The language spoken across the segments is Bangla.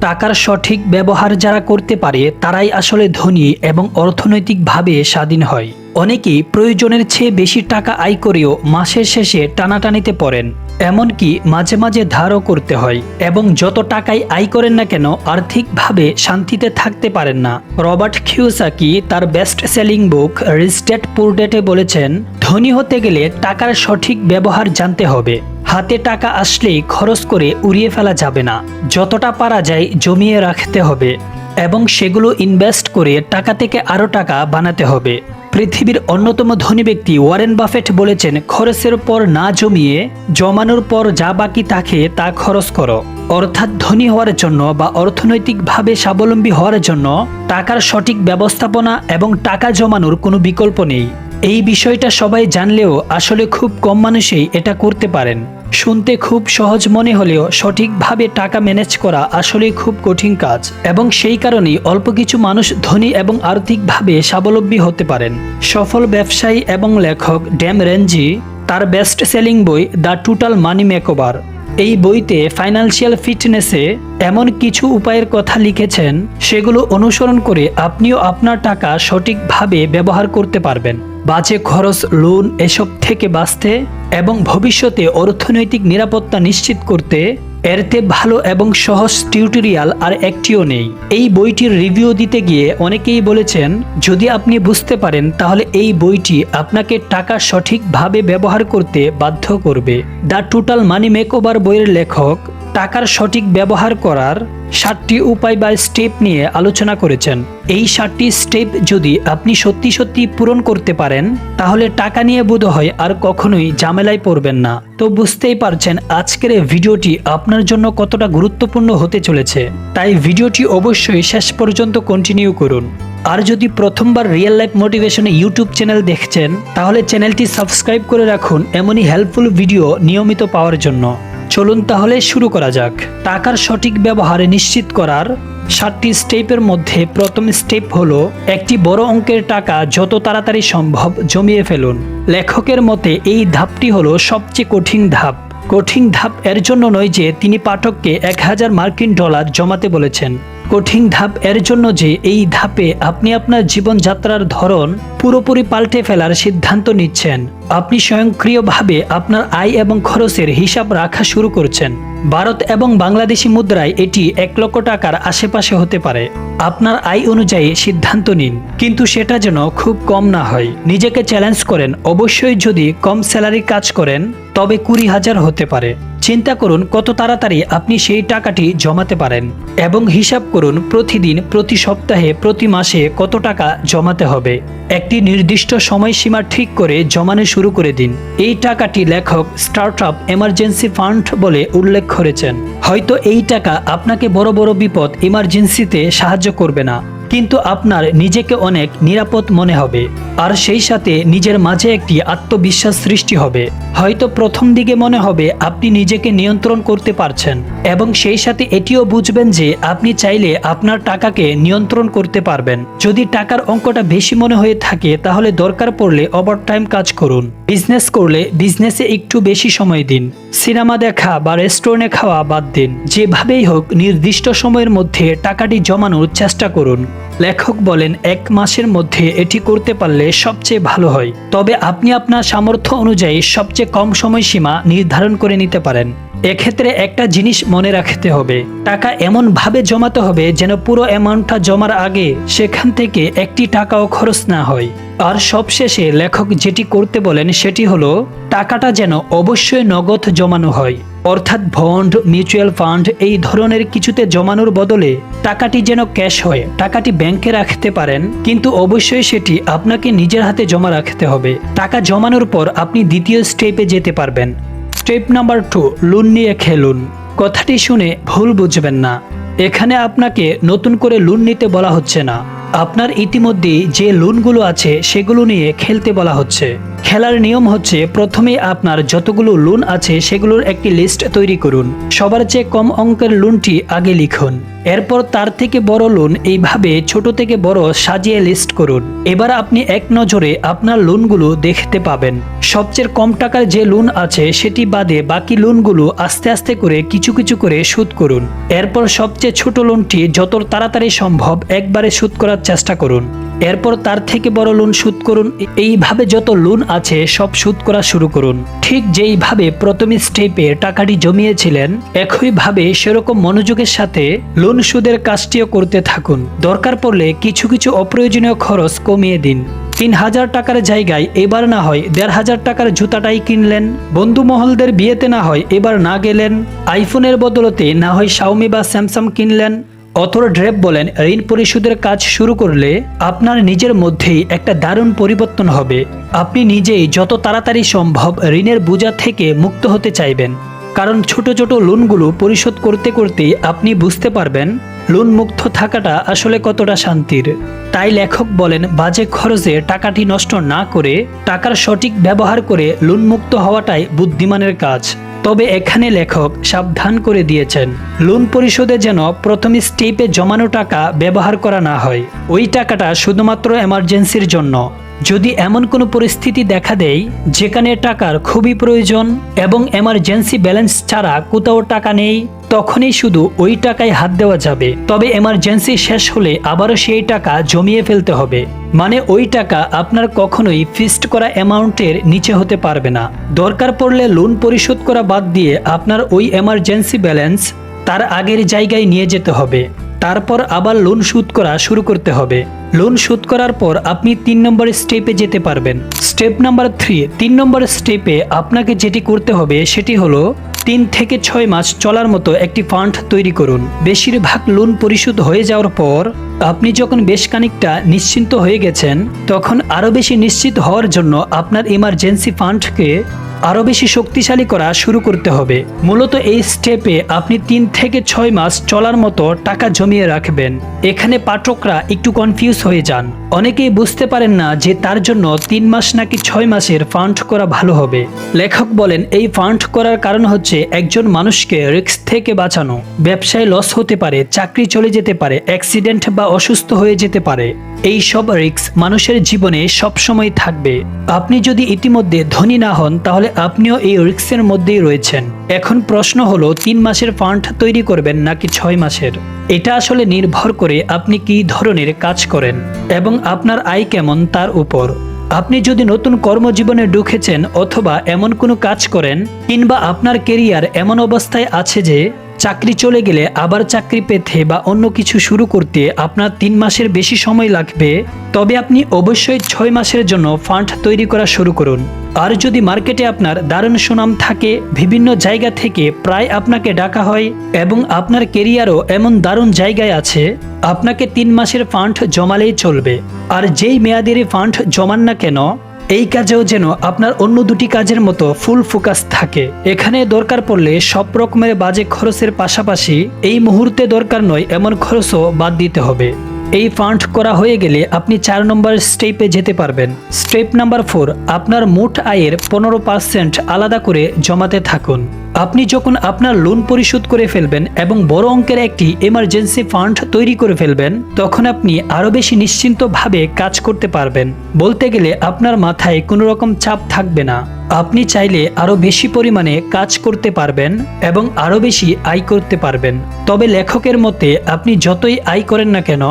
টাকার সঠিক ব্যবহার যারা করতে পারে, তারাই আসলে ধনী এবং অর্থনৈতিকভাবে স্বাধীন হয়। অনেকেই প্রয়োজনের চেয়ে বেশি টাকা আয় করেও মাসের শেষে টানাটানিতে পড়েন। এমনকি মাঝে মাঝে ধারও করতে হয় এবং যত টাকাই আয় করেন না কেন, আর্থিকভাবে শান্তিতে থাকতে পারেন না। রবার্ট খিউসাকি তার বেস্ট সেলিং বুক রিস্টেট পুরডেটে বলেছেন, ধনী হতে গেলে টাকার সঠিক ব্যবহার জানতে হবে। হাতে টাকা আসলেই খরচ করে উড়িয়ে ফেলা যাবে না। যতটা পারা যায় জমিয়ে রাখতে হবে এবং সেগুলো ইনভেস্ট করে টাকা থেকে আরও টাকা বানাতে হবে। পৃথিবীর অন্যতম ধনী ব্যক্তি ওয়ারেন বাফেট বলেছেন, খরচের পর না জমিয়ে, জমানোর পর যা বাকি থাকে তা খরচ করো। অর্থাৎ ধনী হওয়ার জন্য বা অর্থনৈতিকভাবে স্বাবলম্বী হওয়ার জন্য টাকার সঠিক ব্যবস্থাপনা এবং টাকা জমানোর কোনো বিকল্প নেই। এই বিষয়টা সবাই জানলেও আসলে খুব কম মানুষই এটা করতে পারেন। শুনতে খুব সহজ মনে হলেও সঠিকভাবে টাকা ম্যানেজ করা আসলে খুব কঠিন কাজ এবং সেই কারণেই অল্প কিছু মানুষ ধনী এবং আর্থিকভাবে স্বাবলম্বী হতে পারেন। সফল ব্যবসায়ী এবং লেখক ড্যাম রেঞ্জি তার বেস্ট সেলিং বই দ্য টোটাল মানি মেকওভার। এই বইতে ফাইন্যান্সিয়াল ফিটনেসে এমন কিছু উপায়ের কথা লিখেছেন, সেগুলো অনুসরণ করে আপনিও আপনার টাকা সঠিকভাবে ব্যবহার করতে পারবেন। বাজে খরচ, লোন, এসব থেকে বাঁচতে এবং ভবিষ্যতে অর্থনৈতিক নিরাপত্তা নিশ্চিত করতে এরতে ভালো এবং সহজ টিউটোরিয়াল আর একটিও নেই। এই বইটির রিভিউ দিতে গিয়ে অনেকেই বলেছেন, যদি আপনি বুঝতে পারেন, তাহলে এই বইটি আপনাকে টাকা সঠিকভাবে ব্যবহার করতে বাধ্য করবে। দ্য টোটাল মানি মেকওভার বইয়ের লেখক টাকার সঠিক ব্যবহার করার সাতটি উপায় বা স্টেপ নিয়ে আলোচনা করেছেন। এই সাতটি স্টেপ যদি আপনি সত্যি সত্যি পূরণ করতে পারেন, তাহলে টাকা নিয়ে বোধ হয় আর কখনোই ঝামেলায় পড়বেন না। তো বুঝতেই পারছেন আজকের এই ভিডিওটি আপনার জন্য কতটা গুরুত্বপূর্ণ হতে চলেছে। তাই ভিডিওটি অবশ্যই শেষ পর্যন্ত কন্টিনিউ করুন। আর যদি প্রথমবার রিয়েল লাইফ মোটিভেশনে ইউটিউব চ্যানেল দেখছেন, তাহলে চ্যানেলটি সাবস্ক্রাইব করে রাখুন। এমনই হেল্পফুল ভিডিও নিয়মিত পাওয়ার জন্য। চলুন তাহলে শুরু করা যাক। টাকার সঠিক ব্যবহারে নিশ্চিত করার সাতটি স্টেপের মধ্যে প্রথম স্টেপ হল, একটি বড় অঙ্কের টাকা যত তাড়াতাড়ি সম্ভব জমিয়ে ফেলুন। লেখকের মতে এই ধাপটি হলো সবচেয়ে কঠিন ধাপ। কঠিন ধাপ এর জন্য নয় যে তিনি পাঠককে এক হাজার মার্কিন ডলার জমাতে বলেছেন। কঠিন ধাপ এর জন্য যে এই ধাপে আপনি আপনার জীবনযাত্রার ধরন পুরোপুরি পাল্টে ফেলার সিদ্ধান্ত নিচ্ছেন, আপনি স্বয়ংক্রিয়ভাবে আপনার আয় এবং খরচের হিসাব রাখা শুরু করছেন। ভারত এবং বাংলাদেশি মুদ্রায় এটি এক লক্ষ টাকার আশেপাশে হতে পারে। আপনার আয় অনুযায়ী সিদ্ধান্ত নিন, কিন্তু সেটা যেন খুব কম না হয়। নিজেকে চ্যালেঞ্জ করেন, অবশ্যই যদি কম স্যালারি কাজ করেন তবে কুড়ি হাজার হতে পারে। চিন্তা করুন কত তাড়াতাড়ি আপনি সেই টাকাটি জমাতে পারেন এবং হিসাব করুন প্রতিদিন, প্রতি সপ্তাহে, প্রতি মাসে কত টাকা জমাতে হবে। একটি নির্দিষ্ট সময়সীমা ঠিক করে জমানো শুরু করে দিন। এই টাকাটি লেখক স্টার্ট আপ এমার্জেন্সি ফান্ড বলে উল্লেখ করেছেন। হয়তো এই টাকা আপনাকে বড় বড় বিপদ ইমার্জেন্সিতে সাহায্য করবে না। কিন্তু আপনার নিজেকে অনেক নিরাপদ মনে হবে। আর সেই সাথে নিজের মাঝে একটি আত্মবিশ্বাস সৃষ্টি হবে। হয়তো প্রথম দিকে মনে হবে আপনি নিজেকে নিয়ন্ত্রণ করতে পারছেন এবং সেই সাথে এটিও বুঝবেন যে আপনি চাইলে আপনার টাকাকে নিয়ন্ত্রণ করতে পারবেন। যদি টাকার অঙ্কটা বেশি মনে হয়ে থাকে, তাহলে দরকার পড়লে ওভারটাইম কাজ করুন। বিজনেস করলে বিজনেসে একটু বেশি সময় দিন। সিনেমা দেখা বা রেস্টুরেন্টে খাওয়া বাদ দিন। যেভাবেই হোক, নির্দিষ্ট সময়ের মধ্যে টাকাটি জমানোর চেষ্টা করুন। লেখক বলেন, এক মাসের মধ্যে এটি করতে পারলে সবচেয়ে ভালো হয়। তবে আপনি আপনার সামর্থ্য অনুযায়ী সবচেয়ে কম সময়সীমা নির্ধারণ করে নিতে পারেন। এক্ষেত্রে একটা জিনিস মনে রাখতে হবে, টাকা এমন ভাবে জমাতে হবে যেন পুরো অ্যামাউন্টটা জমার আগে সেখান থেকে একটি টাকাও খরচ না হয়। আর সবশেষে লেখক যেটি করতে বলেন সেটি হলো, টাকাটা যেন অবশ্যই নগদ জমানো হয়। অর্থাৎ বন্ড মিউচুয়াল ফান্ড এই ধরনের কিছুতে জমানোর বদলে টাকাটি যেন ক্যাশ হয়, টাকাটি ব্যাংকে রাখতে পারেন। কিন্তু অবশ্যই সেটি আপনাকে নিজের হাতে জমা রাখতে হবে। টাকা জমানোর পর আপনি দ্বিতীয় স্টেপে যেতে পারবেন। স্টেপ নাম্বার টু লোন নিয়ে খেলুন। কথাটি শুনে ভুল বুঝবেন না। এখানে আপনাকে নতুন করে লোন নিতে বলা হচ্ছে না। আপনার ইতিমধ্যে যে লোনগুলো আছে, সেগুলো নিয়ে খেলতে বলা হচ্ছে। খেলার নিয়ম হচ্ছে প্রথমে আপনার যতগুলো লোন আছে সেগুলোর একটি লিস্ট তৈরি করুন। সবার চেয়ে কম অঙ্কের লোনটি আগে লিখুন। এরপর তার থেকে বড় লোন এইভাবে ছোট থেকে বড় সাজিয়ে লিস্ট করুন। এবার আপনি এক নজরে আপনার লোনগুলো দেখতে পাবেন। সবচেয়ে কম টাকার যে লোন আছে সেটি বাদে বাকি লোনগুলো আস্তে আস্তে করে কিছু কিছু করে শোধ করুন। এরপর সবচেয়ে ছোট লোনটি যত তাড়াতাড়ি সম্ভব একবারে শোধ করার চেষ্টা করুন। এরপর তার থেকে বড় লোন শোধ করুন। এইভাবে যত লোন আছে, সব শোধ করা শুরু করুন। ঠিক যেইভাবে প্রথম স্টেপে টাকাটি জমিয়েছিলেন, একইভাবে সেরকম মনোযোগের সাথে লোন সুদের কাজটিও করতে থাকুন। দরকার পড়লে কিছু কিছু অপ্রয়োজনীয় খরচ কমিয়ে দিন। তিন হাজার টাকার জায়গায় এবার না হয় দেড় হাজার টাকার জুতাটাই কিনলেন। বন্ধু মহলদের বিয়েতে না হয় এবার না গেলেন। আইফোনের বদলতে না হয় শাওমি বা স্যামসাং কিনলেন। অথর ড্রেপ বলেন, ঋণ পরিশোধের কাজ শুরু করলে আপনার নিজের মধ্যেই একটা দারুণ পরিবর্তন হবে। আপনি নিজেই যত তাড়াতাড়ি সম্ভব ঋণের বোঝা থেকে মুক্ত হতে চাইবেন। কারণ ছোট ছোট লোনগুলো পরিশোধ করতে করতে আপনি বুঝতে পারবেন লোন মুক্ত থাকাটা আসলে কতটা শান্তির। তাই লেখক বলেন, বাজে খরচে টাকাটি নষ্ট না করে টাকার সঠিক ব্যবহার করে লোন মুক্ত হওয়াটাই বুদ্ধিমানের কাজ। তবে এখানে লেখক সাবধান করে দিয়েছেন, লোন পরিশোধে যেন প্রথম স্টেপে জমানো টাকা ব্যবহার করা না হয়। ওই টাকাটা শুধুমাত্র এমার্জেন্সির জন্য। যদি এমন কোনো পরিস্থিতি দেখা দেয়, যেখানে টাকার খুবই প্রয়োজন এবং এমার্জেন্সি ব্যালেন্স ছাড়া কোথাও টাকা নেই তখনই শুধু ওই টাকায় হাত দেওয়া যাবে। তবে এমার্জেন্সি শেষ হলে আবারও সেই টাকা জমিয়ে ফেলতে হবে। মানে ওই টাকা আপনার কখনোই ফিক্সড করা অ্যামাউন্টের নিচে হতে পারবে না। দরকার পড়লে লোন পরিশোধ করা বাদ দিয়ে আপনার ওই এমার্জেন্সি ব্যালেন্স তার আগের জায়গায় নিয়ে যেতে হবে। তারপর আবার লোন শোধ করা শুরু করতে হবে। লোন শোধ করার পর আপনি তিন নম্বর স্টেপে যেতে পারবেন। স্টেপ নাম্বার থ্রি তিন নম্বর স্টেপে আপনাকে যেটি করতে হবে সেটি হলো তিন থেকে ছয় মাস চলার মতো একটি ফান্ড তৈরি করুন। বেশিরভাগ লোন পরিশোধ হয়ে যাওয়ার পর আপনি যখন বেশ খানিকটা নিশ্চিন্ত হয়ে গেছেন, তখন আরও বেশি নিশ্চিত হওয়ার জন্য আপনার ইমার্জেন্সি ফান্ডকে আরও বেশি শক্তিশালী করা শুরু করতে হবে। মূলত এই স্টেপে আপনি তিন থেকে ছয় মাস চলার মতো টাকা জমিয়ে রাখবেন। এখানে পাঠকরা একটু কনফিউজ হয়ে যান। অনেকেই বুঝতে পারেন না যে তার জন্য তিন মাস নাকি ছয় মাসের ফান্ড করা ভালো হবে। লেখক বলেন, এই ফান্ড করার কারণ হচ্ছে একজন মানুষকে রিস্ক থেকে বাঁচানো। ব্যবসায় লস হতে পারে, চাকরি চলে যেতে পারে, অ্যাক্সিডেন্ট বা অসুস্থ হয়ে যেতে পারে। এই সব রিস্ক মানুষের জীবনে সবসময় থাকবে। আপনি যদি ইতিমধ্যে ধনী না হন, তাহলে আপনিও এই রিস্কের মধ্যেই রয়েছেন। এখন প্রশ্ন হলো, তিন মাসের ফান্ড তৈরি করবেন নাকি ছয় মাসের? এটা আসলে নির্ভর করে আপনি কি ধরনের কাজ করেন এবং আপনার আয় কেমন তার উপর। আপনি যদি নতুন কর্মজীবনে ঢুকেছেন অথবা এমন কোনো কাজ করেন কিংবা আপনার কেরিয়ার এমন অবস্থায় আছে যে চাকরি চলে গেলে আবার চাকরি পেতে বা অন্য কিছু শুরু করতে আপনার তিন মাসের বেশি সময় লাগবে, তবে আপনি অবশ্যই ছয় মাসের জন্য ফান্ড তৈরি করা শুরু করুন। আর যদি মার্কেটে আপনার দারুণ সুনাম থাকে, বিভিন্ন জায়গা থেকে প্রায় আপনাকে ডাকা হয় এবং আপনার কেরিয়ারও এমন দারুণ জায়গায় আছে, আপনাকে তিন মাসের ফান্ড জমালেই চলবে। আর যেই মেয়াদের ফান্ড জমান না কেন এই কাজেও যেন আপনার অন্য দুটি কাজের মতো ফুল ফোকাস থাকে। এখানে দরকার পড়লে সব রকমের বাজে খরচের পাশাপাশি এই মুহূর্তে দরকার নয় এমন খরচও বাদ দিতে হবে। এই ফান্ড করা হয়ে গেলে আপনি চার নম্বর স্টেপে যেতে পারবেন। স্টেপ নাম্বার ফোর আপনার মোট আয়ের পনেরো পার্সেন্ট আলাদা করে জমাতে থাকুন। আপনি যখন আপনার লোন পরিশোধ করে ফেলবেন এবং বড় অঙ্কের একটি এমার্জেন্সি ফান্ড তৈরি করে ফেলবেন, তখন আপনি আরও বেশি নিশ্চিন্তভাবে কাজ করতে পারবেন। বলতে গেলে আপনার মাথায় কোনো রকম চাপ থাকবে না। আপনি চাইলে আরও বেশি পরিমাণে কাজ করতে পারবেন এবং আরও বেশি আয় করতে পারবেন। তবে লেখকের মতে, আপনি যতই আয় করেন না কেন,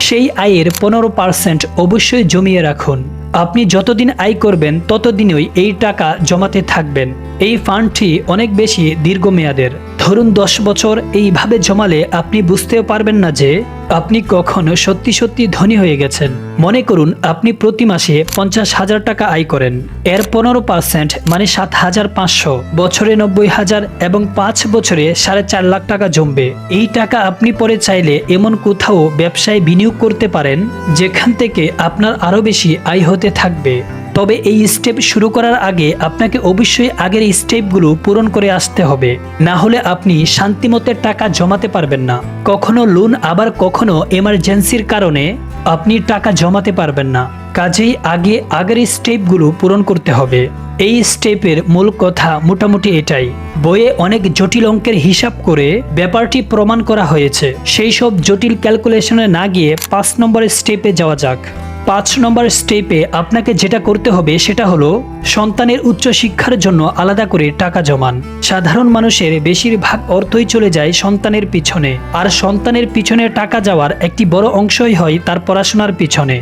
সেই আয়ের পনেরো পার্সেন্ট অবশ্যই জমিয়ে রাখুন। আপনি যতদিন আয় করবেন ততদিনই এই টাকা জমাতে থাকবেন। এই ফান্ডটি অনেক বেশি দীর্ঘমেয়াদের। ধরুন দশ বছর এইভাবে জমালে আপনি বুঝতেও পারবেন না যে আপনি কখনো সত্যি সত্যি ধনী হয়ে গেছেন। মনে করুন, আপনি প্রতি মাসে পঞ্চাশ হাজার টাকা আয় করেন। এর পনেরো পার্সেন্ট মানে সাত হাজার পাঁচশো। বছরে নব্বই হাজার এবং পাঁচ বছরে সাড়ে চার লাখ টাকা জমবে। এই টাকা আপনি পরে চাইলে এমন কোথাও ব্যবসায় বিনিয়োগ করতে পারেন, যেখান থেকে আপনার আরও বেশি আয় হতে থাকবে। তবে এই স্টেপ শুরু করার আগে আপনাকে অবশ্যই আগের স্টেপগুলো পূরণ করে আসতে হবে। না হলে আপনি শান্তিমতে টাকা জমাতে পারবেন না। কখনো লোন আবার কখনো এমার্জেন্সির কারণে আপনি টাকা জমাতে পারবেন না। কাজেই আগে আগের স্টেপগুলো পূরণ করতে হবে। এই স্টেপের মূল কথা মোটামুটি এটাই। বইয়ে অনেক জটিল অঙ্কের হিসাব করে ব্যাপারটি প্রমাণ করা হয়েছে। সেই সব জটিল ক্যালকুলেশনে না গিয়ে পাঁচ নম্বরের স্টেপে যাওয়া যাক। পাঁচ নম্বর স্টেপে আপনাকে যেটা করতে হবে সেটা হলো সন্তানের উচ্চ শিক্ষার জন্য আলাদা করে টাকা জমান। সাধারণ মানুষের বেশিরভাগ অর্থই চলে যায় সন্তানের পিছনে। আর সন্তানের পিছনে টাকা যাওয়ার একটি বড় অংশই হয় তার পড়াশোনার পিছনে।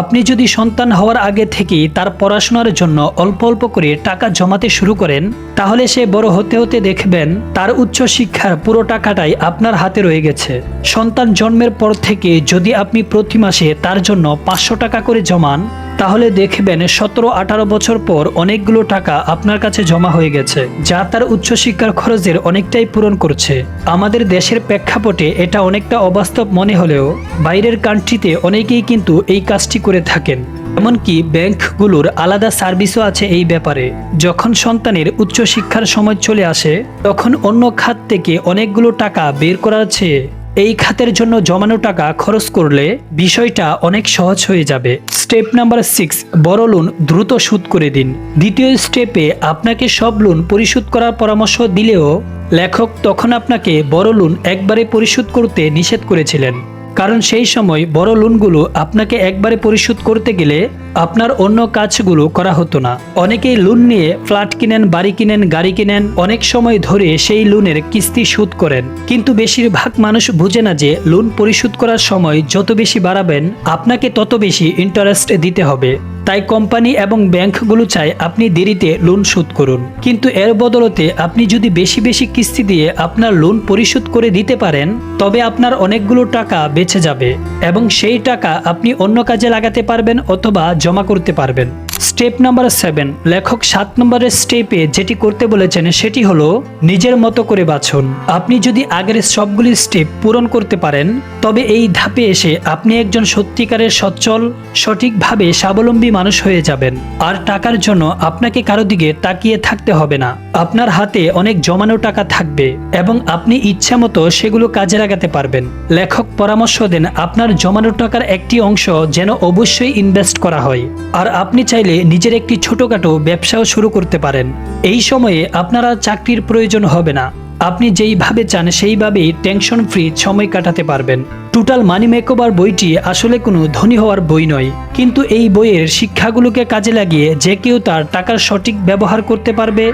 আপনি যদি সন্তান হওয়ার আগে থেকেই তার পড়াশোনার জন্য অল্প অল্প করে টাকা জমাতে শুরু করেন, তাহলে সে বড় হতে হতে দেখবেন তার উচ্চ শিক্ষার পুরো টাকাটাই আপনার হাতে রয়ে গেছে। সন্তান জন্মের পর থেকে যদি আপনি প্রতি মাসে তার জন্য পাঁচশো টাকা করে জমান তাহলে দেখবেন সতেরো আঠারো বছর পর অনেকগুলো টাকা আপনার কাছে জমা হয়ে গেছে, যা তার উচ্চশিক্ষার খরচের অনেকটাই পূরণ করছে। আমাদের দেশের প্রেক্ষাপটে এটা অনেকটা অবাস্তব মনে হলেও, বাইরের কান্ট্রিতে অনেকেই কিন্তু এই কাজটি করে থাকেন। এমনকি ব্যাংকগুলোর আলাদা সার্ভিসও আছে এই ব্যাপারে। যখন সন্তানের উচ্চশিক্ষার সময় চলে আসে, তখন অন্য খাত থেকে অনেকগুলো টাকা বের করার চেয়ে এই খাতের জন্য জমানো টাকা খরচ করলে বিষয়টা অনেক সহজ হয়ে যাবে। স্টেপ নাম্বার সিক্স বড় লোন দ্রুত শোধ করে দিন। দ্বিতীয় স্টেপে আপনাকে সব লোন পরিশোধ করার পরামর্শ দিলেও লেখক তখন আপনাকে বড় লোন একবারে পরিশোধ করতে নিষেধ করেছিলেন। কারণ সেই সময় বড় লোনগুলো আপনাকে একবারে পরিশোধ করতে গেলে আপনার অন্য কাজগুলো করা হতো না। অনেকেই লোন নিয়ে ফ্ল্যাট কিনেন, বাড়ি কিনেন, গাড়ি কিনেন, অনেক সময় ধরে সেই লোনের কিস্তি শোধ করেন। কিন্তু বেশিরভাগ মানুষ বুঝে না যে লোন পরিশোধ করার সময় যত বেশি বাড়াবেন, আপনাকে তত বেশি ইন্টারেস্ট দিতে হবে। তাই কোম্পানি এবং ব্যাংকগুলো চায় আপনি দেরিতে লোন শোধ করুন। কিন্তু এর বদলতে আপনি যদি বেশি বেশি কিস্তি দিয়ে আপনার লোন পরিশোধ করে দিতে পারেন, তবে আপনার অনেকগুলো টাকা বেঁচে যাবে এবং সেই টাকা আপনি অন্য কাজে লাগাতে পারবেন অথবা জমা করতে পারবেন। স্টেপ নাম্বার সেভেন, লেখক সাত নম্বরের স্টেপে যেটি করতে বলেছেন সেটি হলো, নিজের মতো করে বাছুন। আপনি যদি আগের সবগুলি স্টেপ পূরণ করতে পারেন তবে এই ধাপে এসে আপনি একজন সত্যিকারের সচ্ছল, সঠিকভাবে স্বাবলম্বী মানুষ হয়ে যাবেন। আর টাকার জন্য আপনাকে কারও দিকে তাকিয়ে থাকতে হবে না। আপনার হাতে অনেক জমানো টাকা থাকবে এবং আপনি ইচ্ছা মতো সেগুলো কাজে লাগাতে পারবেন। লেখক পরামর্শ দেন, আপনার জমানো টাকার একটি অংশ যেন অবশ্যই ইনভেস্ট করা হয়। আর আপনি চাইলে নিজের একটি ছোটখাটো ব্যবসাও শুরু করতে পারেন। এই সময়ে আপনারা চাকরির প্রয়োজন হবে না। আপনি যেইভাবে চান সেইভাবেই টেনশন ফ্রি সময় কাটাতে পারবেন। টোটাল মানি মেকওভার বইটি আসলে কোনো ধনী হওয়ার বই নয়, কিন্তু এই বইয়ের শিক্ষাগুলোকে কাজে লাগিয়ে যে কেউ তার টাকার সঠিক ব্যবহার করতে পারবে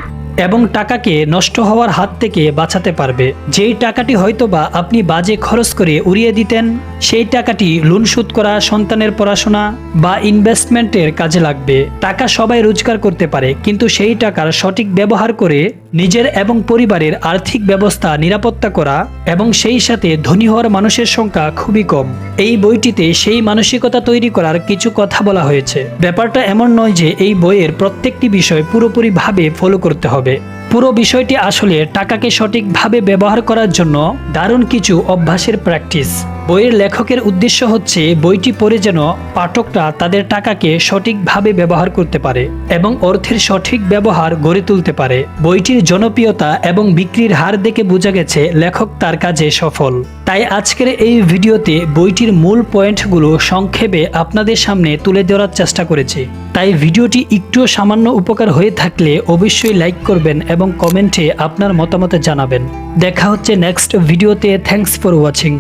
এবং টাকাকে নষ্ট হওয়ার হাত থেকে বাঁচাতে পারবে। যেই টাকাটি হয়তোবা আপনি বাজে খরচ করে উড়িয়ে দিতেন, সেই টাকাটি লোন শোধ করা, সন্তানের পড়াশোনা বা ইনভেস্টমেন্টের কাজে লাগবে। টাকা সবাই রোজগার করতে পারে, কিন্তু সেই টাকার সঠিক ব্যবহার করে নিজের এবং পরিবারের আর্থিক ব্যবস্থা নিরাপত্তা করা এবং সেই সাথে ধনী হওয়ার মানুষের সংখ্যা খুবই কম। এই বইটিতে সেই মানসিকতা তৈরি করার কিছু কথা বলা হয়েছে। ব্যাপারটা এমন নয় যে এই বইয়ের প্রত্যেকটি বিষয় পুরোপুরিভাবে ফলো করতে হবে। পুরো বিষয়টি আসলে টাকাকে সঠিকভাবে ব্যবহার করার জন্য দারুণ কিছু অভ্যাসের প্র্যাকটিস বইয়ের লেখকের উদ্দেশ্য হচ্ছে বইটি পড়ে যেন পাঠকরা তাদের টাকাকে সঠিকভাবে ব্যবহার করতে পারে এবং অর্থের সঠিক ব্যবহার গড়ে তুলতে পারে। বইটির জনপ্রিয়তা এবং বিক্রির হার দেখে বোঝা গেছে লেখক তার কাজে সফল। তাই আজকের এই ভিডিওতে বইটির মূল পয়েন্টগুলো সংক্ষেপে আপনাদের সামনে তুলে ধরার চেষ্টা করেছি। তাই ভিডিওটি একটুও সামান্য উপকার হয়ে থাকলে অবশ্যই লাইক করবেন এবং কমেন্টে আপনার মতামত জানাবেন। দেখা হচ্ছে নেক্সট ভিডিওতে। Thanks for watching.